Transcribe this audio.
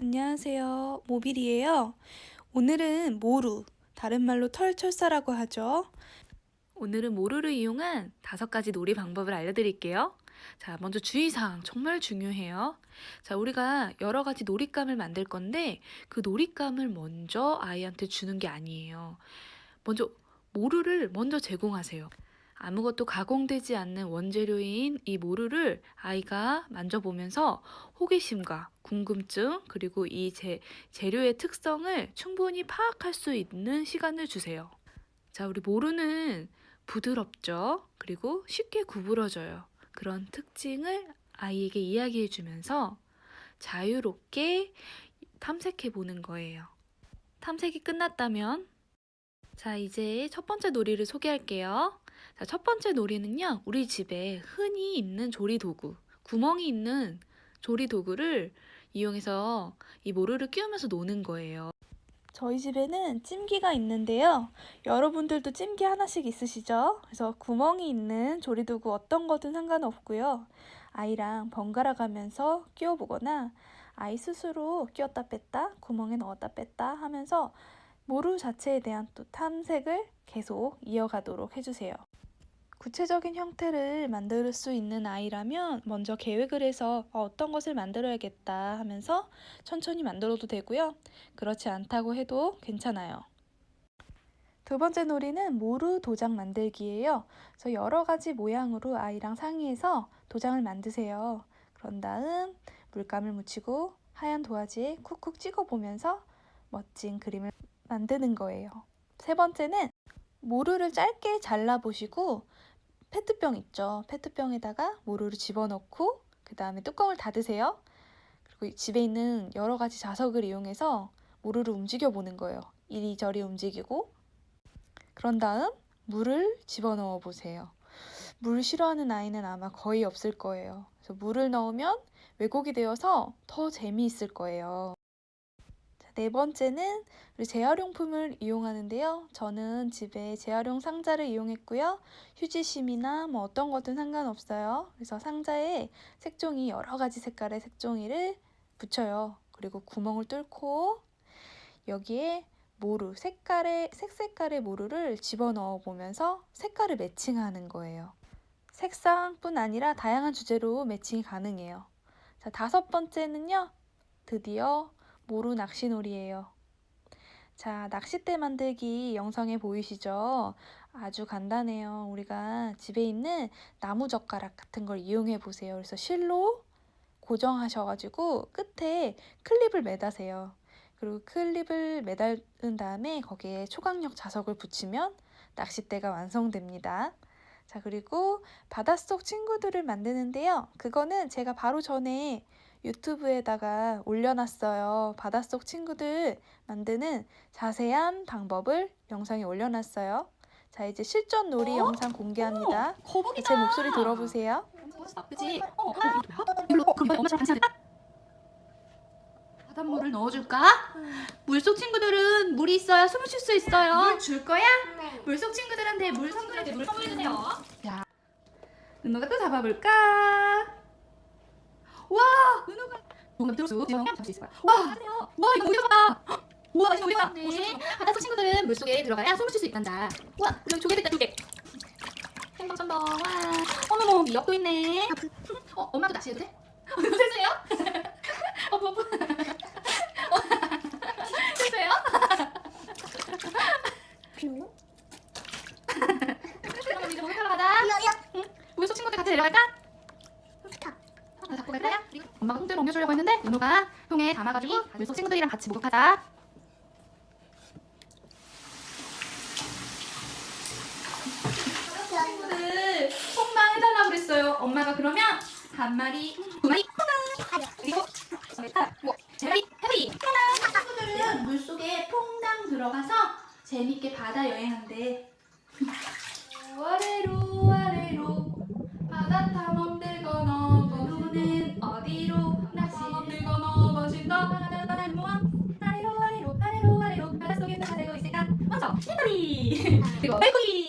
안녕하세요. 모빌이에요. 오늘은 모루, 다른 말로 털철사라고 하죠. 오늘은 모루를 이용한 다섯 가지 놀이 방법을 알려드릴게요. 자, 먼저 주의사항 정말 중요해요. 자, 우리가 여러 가지 놀잇감을 만들 건데 그 놀잇감을 먼저 아이한테 주는 게 아니에요. 먼저 모루를 먼저 제공하세요. 아무것도 가공되지 않는 원재료인 이 모루를 아이가 만져보면서 호기심과 궁금증 그리고 이 재, 재료의 특성을 충분히 파악할 수 있는 시간을 주세요. 자, 우리 모루는 부드럽죠. 그리고 쉽게 구부러져요. 그런 특징을 아이에게 이야기해 주면서 자유롭게 탐색해 보는 거예요. 탐색이 끝났다면 자, 이제 첫 번째 놀이를 소개할게요. 자, 첫 번째 놀이는요. 우리 집에 흔히 있는 조리 도구, 구멍이 있는 조리 도구를 이용해서 이 모루를 끼우면서 노는 거예요. 저희 집에는 찜기가 있는데요. 여러분들도 찜기 하나씩 있으시죠? 그래서 구멍이 있는 조리도구 어떤 거든 상관없고요. 아이랑 번갈아 가면서 끼워보거나 아이 스스로 끼웠다 뺐다, 구멍에 넣었다 뺐다 하면서 모루 자체에 대한 또 탐색을 계속 이어가도록 해주세요. 구체적인 형태를 만들 수 있는 아이라면 먼저 계획을 해서 어, 어떤 것을 만들어야겠다 하면서 천천히 만들어도 되고요. 그렇지 않다고 해도 괜찮아요. 두 번째 놀이는 모루 도장 만들기예요. 그래서 여러 가지 모양으로 아이랑 상의해서 도장을 만드세요. 그런 다음 물감을 묻히고 하얀 도화지에 쿡쿡 찍어 보면서 멋진 그림을 만드는 거예요. 세 번째는 모루를 짧게 잘라 보시고 페트병 있죠. 페트병에다가 모루를 집어넣고 그 다음에 뚜껑을 닫으세요. 그리고 집에 있는 여러 가지 자석을 이용해서 모루를 움직여 보는 거예요. 이리저리 움직이고 그런 다음 물을 집어넣어 보세요. 물 싫어하는 아이는 아마 거의 없을 거예요. 그래서 물을 넣으면 왜곡이 되어서 더 재미있을 거예요. 자, 네 번째는 우리 재활용품을 이용하는데요. 저는 집에 재활용 상자를 이용했고요. 휴지심이나 뭐 어떤 거든 상관없어요. 그래서 상자에 색종이 여러 가지 색깔의 색종이를 붙여요. 그리고 구멍을 뚫고 여기에 모루, 색깔의 색색깔의 모루를 집어넣어 보면서 색깔을 매칭하는 거예요. 색상뿐 아니라 다양한 주제로 매칭이 가능해요. 자, 다섯 번째는요. 드디어 모루 낚시놀이예요. 자, 낚싯대 만들기 영상에 보이시죠? 아주 간단해요. 우리가 집에 있는 나무 젓가락 같은 걸 이용해 보세요. 그래서 실로 고정하셔가지고 끝에 클립을 매다세요. 그리고 클립을 매달은 다음에 거기에 초강력 자석을 붙이면 낚싯대가 완성됩니다. 자, 그리고 바닷속 친구들을 만드는데요. 그거는 제가 바로 전에 유튜브에다가 올려놨어요. 바닷속 친구들 만드는 자세한 방법을 영상에 올려놨어요. 자, 이제 실전 놀이 어? 영상 공개합니다. 거북이다. 제 목소리 들어보세요. 나쁘지? 어, 어. 그럼. 바닷물을 넣어줄까? 물속 친구들은 물이 있어야 숨을 쉴수 있어요. 물 줄 거야? 물속 친구들한테 물 선물해 물 선물해 주세요. 자, 은호가 또 잡아볼까? 와, 은호가 뭔가 들었어. 지금 잡을 수 있을 거야. 와, 와 이거 어디서 봐? 와, 이거 어디서 봐? 네. 바닷속 친구들은 물 속에 들어가야 숨을 쉴 수 있단다. 와, 여기 조개 됐다 조개. 행방천번 와. 어머머 미역도 있네. 어, 엄마도 낚시해도 돼? 어, 세수해요? 어, 뭐, 뭐. 세수해요? 그럼 이제 목욕하러 가자. 응? 물속 친구들 같이 내려갈까? 갈 거야? 엄마가 홍대로 옮겨주려고 했는데 은호가 통에 담아가지고 물속 친구들이랑 같이 목욕하자. 친구들 퐁당 해달라고 그랬어요. 엄마가 그러면 한 마리, 두 마리, 그리고 뭐 제리, 해리. 친구들은 물속에 퐁당 들어가서 재밌게 바다 여행한대. 9월에 美国的。